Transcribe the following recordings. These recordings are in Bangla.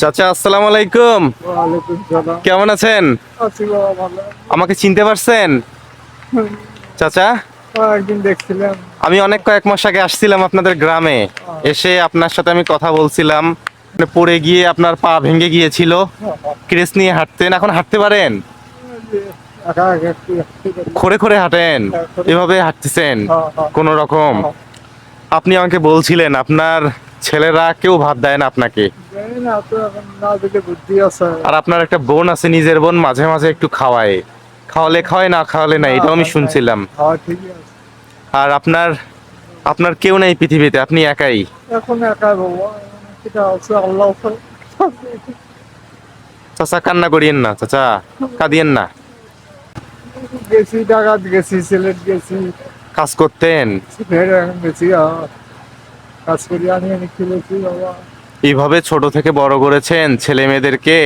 চাচা আসসালামু আলাইকুম। কেমন আছেন? আমাকে চিনতে পারছেন? চাচা? হ্যাঁ, আমি অনেক কয়েক মাস আগে আসছিলাম আপনাদের গ্রামে। এসে আপনার সাথে আমি কথা বলছিলাম। মানে পড়ে গিয়ে আপনার পা ভেঙে গিয়েছিল। ক্রেস নিয়ে হাঁটতেন। এখন হাঁটতে পারেন। খড়ে খড়ে হাঁটেন। হ্যাঁ, এভাবে হাঁটতেছেন? হ্যাঁ। কোন রকম। আপনি আমাকে বলছিলেন আপনার ছেলেরা কেউ ভাত দেয় না আপনাকে? আর আপনার একটা বোন আছে নিজের বোন মাঝে মাঝে একটু খাওয়ায়। খাওয়ালে খাওয়ায় না খাওয়ালে না এটাও আমি শুনছিলাম। আর আপনার আপনার কেউ নেই পৃথিবীতে আপনি একাই? এখন আল্লাহ চাচা কান্না করিয়েন না চাচা কাঁদিয়েন না। গেছি ডাকাত গেছি সিলেট গেছি। কাজ করতেন? গেছি কাজ করি আনি খেলেছি বাবা এইভাবে ছোট থেকে বড় করেছেন ছেলে মেয়েদেরকে।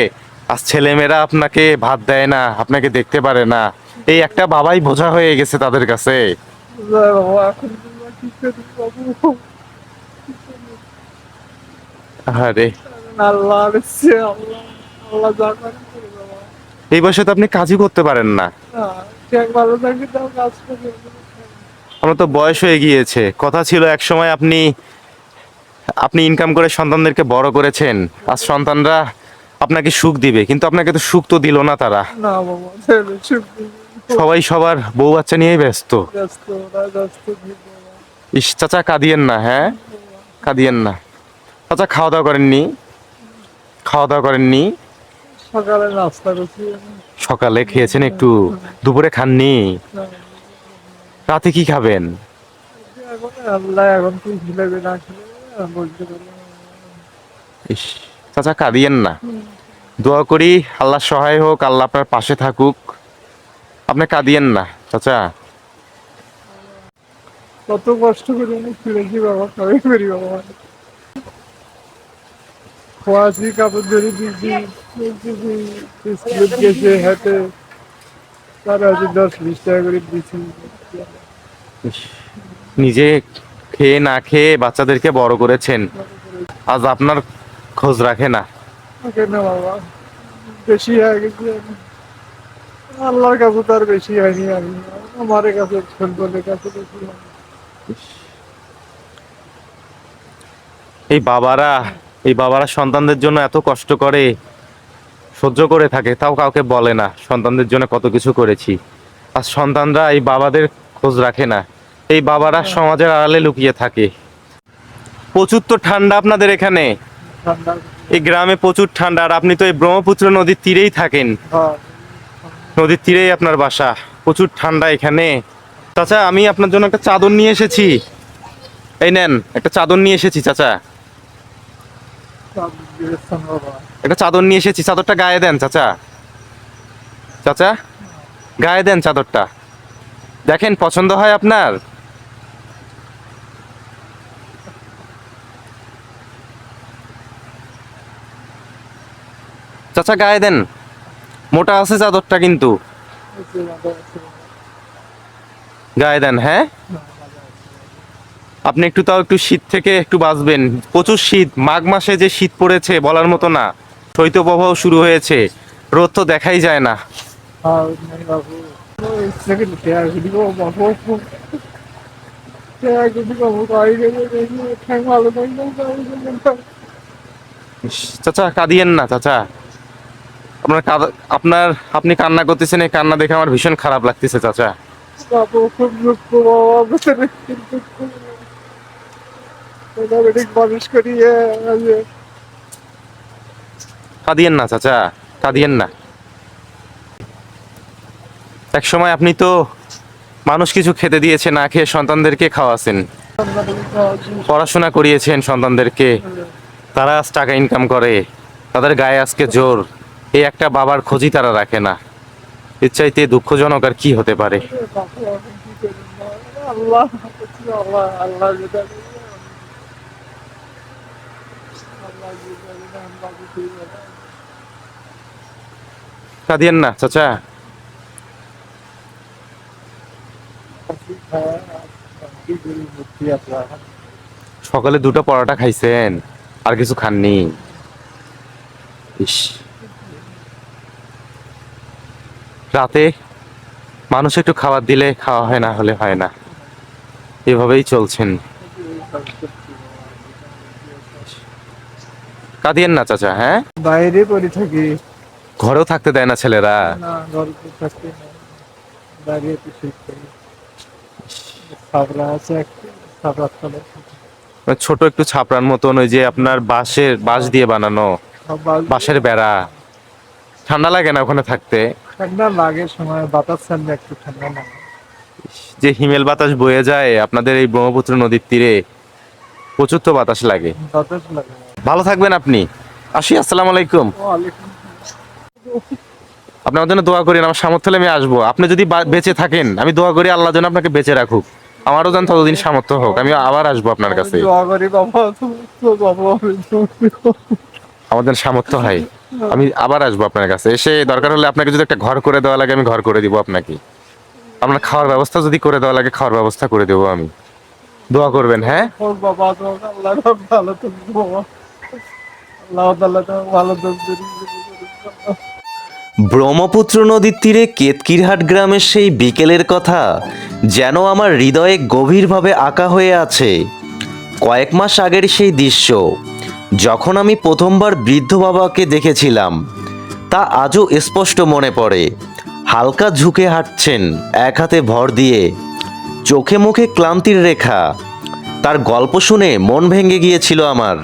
আর ছেলে মেয়েরা আপনাকে ভাত দেয় না, আপনাকে দেখতে পারে না। এই একটা বাবাই বোঝা হয়ে গেছে তাদের কাছে। আরে এই বয়সে তো আপনি কাজই করতে পারেন না। আমার তো বয়স হয়ে গিয়েছে। কথা ছিল এক সময় আপনি আপনি ইনকাম করে সন্তানদেরকে বড় করেছেন আর সন্তানরা আপনাকে সুখ দিবে কিন্তু আপনাকে তো সুখ তো দিল না তারা। সবাই সবার বউ বাচ্চা নিয়েই ব্যস্ত। ইস চাচা কাঁদিয়েন না হ্যাঁ? কাঁদিয়েন না। চাচা খাওয়া দাওয়া করেননি? খাওয়া দাওয়া করেননি? সকালে নাস্তা করছি। সকালে খেয়েছেন একটু দুপুরে খাননি? রাতে কি খাবেন? আল্লাহ এখন কি খিলাবে না ইস চাচা কাঁদিয়েন না। দোয়া করি আল্লাহ সহায় হোক আল্লাহ আপনার পাশে থাকুক। আপনি কাঁদিয়েন না চাচা। কত কষ্ট করে আমি ফিরেছি বাবা কবে করি বাবা। খোয়াছি কাপড় ধরে দিয়েছি স্কুলে গেছে হাতে। তারা হচ্ছে দশ বিশ টাকা করে দিয়েছি। নিজে খেয়ে না খেয়ে বাচ্চাদেরকে বড় করেছেন। আজ আপনার খোঁজ রাখে না। বাবা। বেশি। আল্লাহর কাছে তার বেশি হয়নি আমি। আমার কাছে সন্তানের কাছে বেশি এই বাবারা এই বাবারা সন্তানদের জন্য এত কষ্ট করে সহ্য করে থাকে তাও কাউকে বলে না সন্তানদের জন্য কত কিছু করেছি। আর সন্তানরা এই বাবাদের খোঁজ রাখে না। এই বাবারা সমাজের আড়ালে লুকিয়ে থাকে। প্রচুর তো ঠান্ডা আপনাদের এখানে। এই গ্রামে প্রচুর ঠান্ডা, আর আপনি তো এই ব্রহ্মপুত্র নদীর তীরেই থাকেন। নদীর তীরেই আপনার বাসা। প্রচুর ঠান্ডা এখানে। চাচা, আমি আপনার জন্য একটা চাদর নিয়ে এসেছি। এই নেন, একটা চাদর নিয়ে এসেছি, চাচা। একটা চাদর নিয়ে এসেছি, চাদরটা গায়ে দেন, চাচা। চাচা, গায়ে দেন চাদরটা। দেখেন, পছন্দ হয় আপনার? চাচা গায়ে দেন। মোটা আছে চাদরটা কিন্তু। গায়ে দেন হ্যাঁ? আপনি একটু তাও একটু শীত থেকে একটু বাঁচবেন। প্রচুর শীত, মাঘ মাসে যে শীত পড়েছে বলার মতো না। শৈত্যপ্রবাহ শুরু হয়েছে, রোদ তো দেখাই যায় না। চাচা কাঁদিয়েন না, চাচা। আপনার আপনার, আপনি কান্না করতেছেন, এই কান্না দেখে আমার ভীষণ খারাপ লাগতেছে, চাচা। কাঁদিয়েন না, চাচা, কাঁদিয়েন না। এক সময় আপনি তো মানুষ কিছু খেতে দিয়েছে, না খেয়ে সন্তানদেরকে খাওয়াছেন। পড়াশোনা করিয়েছেন সন্তানদেরকে। তারা আজ টাকা ইনকাম করে। তাদের গায়ে আজকে জোর। এই একটা বাবার খোঁজই তারা রাখে না। এর চাইতে দুঃখজনক আর কি হতে পারে? কাঁদিয়েন না, চাচা। সকালে দুটো পরোটা খাইছেন, আর কিছু খাননি। ইস। রাতে মানুষ একটু খাবার দিলে খাওয়া হয় না হলে হয় না। এভাবেই চলছেন। কাঁদিয়েন না চাচা হ্যাঁ? বাইরে পড়ে থাকি। ঘরেও থাকতে দেয় না ছেলেরা? ছোট একটু ছাপড়ার মতন ওই যে আপনার বাঁশের বাঁশ দিয়ে বানানো। বাঁশের বেড়া। ঠান্ডা লাগে না ওখানে থাকতে? ঠান্ডা লাগে সময় বাতাস ছাড়লে একটু ঠান্ডা লাগে। যে হিমেল বাতাস বয়ে যায় আপনাদের এই ব্রহ্মপুত্র নদীর তীরে প্রচুর তো বাতাস লাগে। বাতাস লাগে। ভালো থাকবেন আপনি। আসি আসসালামু আলাইকুম। ওয়ালাইকুম আপনি আমার জন্য দোয়া করেন আমার সামর্থ্য হলে আমি আসব। আপনি যদি বেঁচে থাকেন আমি দোয়া করি আল্লাহ যেন আপনাকে বেঁচে রাখুক। আমারও যেন ততদিন সামর্থ্য হোক আমি আবার আসব আপনার কাছে। দোয়া করি বাবা আমাদের সামর্থ্য হয় আমি আবার আসব আপনার কাছে। এসে দরকার হলে আপনাকে যদি একটা ঘর করে দেওয়া লাগে আমি ঘর করে দিব আপনাকে। আপনার খাওয়ার ব্যবস্থা যদি করে দেওয়া লাগে খাওয়ার ব্যবস্থা করে দেবো আমি। দোয়া করবেন হ্যাঁ? ব্রহ্মপুত্র নদীর তীরে কেতকিরহাট গ্রামের সেই বিকেলের কথা যেন আমার হৃদয়ে গভীরভাবে আঁকা হয়ে আছে। কয়েক মাস আগের সেই দৃশ্য। যখন আমি প্রথমবার বৃদ্ধ বাবাকে দেখেছিলাম, তা আজও স্পষ্ট মনে পড়ে। হালকা ঝুঁকে হাঁটছেন, এক হাতে ভর দিয়ে। চোখে মুখে ক্লান্তির রেখা। তার গল্প শুনে মন ভেঙে গিয়েছিল আমার।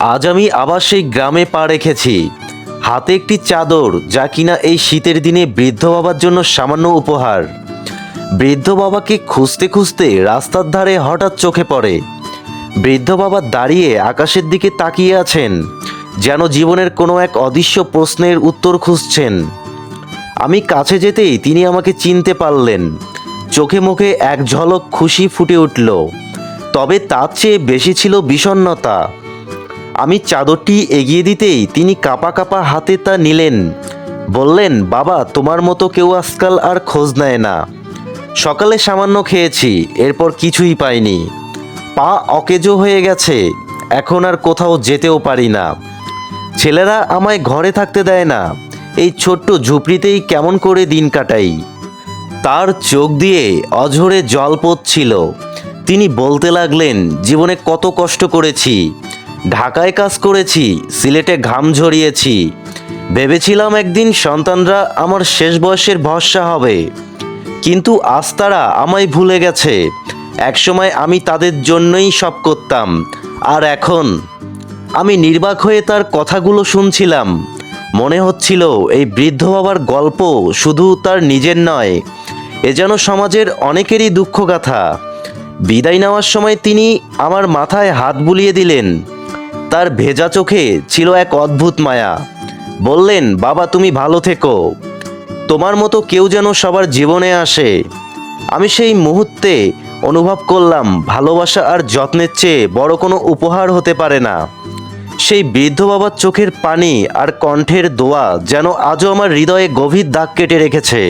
আজ আমি আবার সেই গ্রামে পা রেখেছি। হাতে একটি চাদর, যা কিনা এই শীতের দিনে বৃদ্ধ বাবার জন্য সামান্য উপহার। বৃদ্ধ বাবাকে খুঁজতে খুঁজতে রাস্তার ধারে হঠাৎ চোখে পড়ে। বৃদ্ধ বাবা দাঁড়িয়ে আকাশের দিকে তাকিয়ে আছেন, যেন জীবনের কোনো এক অদৃশ্য প্রশ্নের উত্তর খুঁজছেন। আমি কাছে যেতেই তিনি আমাকে চিনতে পারলেন। চোখে মুখে এক ঝলক খুশি ফুটে উঠল। তবে তার চেয়ে বেশি ছিল বিষণ্ণতা। আমি চাদরটি এগিয়ে দিতেই তিনি কাপা কাপা হাতে তা নিলেন। বললেন, বাবা, তোমার মতো কেউ আজকাল আর খোঁজ নেয় না। সকালে সামান্য খেয়েছি, এরপর কিছুই পাইনি। পা অকেজো হয়ে গেছে। এখন আর কোথাও যেতেও পারি না। ছেলেরা আমায় ঘরে থাকতে দেয় না। এই ছোট্ট ঝুপড়িতেই কেমন করে দিন কাটাই। তার চোখ দিয়ে অঝরে জল পড়ছিল। তিনি বলতে লাগলেন, জীবনে কত কষ্ট করেছি। ঢাকায় কাজ করেছি, সিলেটে ঘাম ঝরিয়েছি। ভেবেছিলাম একদিন সন্তানরা আমার শেষ বয়সের ভরসা হবে। কিন্তু আজ তারা আমায় ভুলে গেছে। একসময় আমি তাদের জন্যই সব করতাম। আর এখন আমি নির্বাক হয়ে তার কথাগুলো শুনছিলাম। মনে হচ্ছিল এই বৃদ্ধ বাবার গল্প শুধু তার নিজের নয়, এ যেন সমাজের অনেকেরই দুঃখগাথা। বিদায় নেওয়ার সময় তিনি আমার মাথায় হাত বুলিয়ে দিলেন। তার ভেজা চোখে ছিল এক অদ্ভুত মায়া। বললেন, বাবা, তুমি ভালো থেকো। তোমার মতো কেউ যেন সবার জীবনে আসে। আমি সেই মুহূর্তে অনুভব করলাম ভালোবাসা আর যত্নের চেয়ে বড় কোনো উপহার হতে পারে না। সেই বৃদ্ধ বাবার চোখের পানি আর কণ্ঠের দোয়া যেন আজও আমার হৃদয়ে গভীর দাগ কেটে রেখেছে।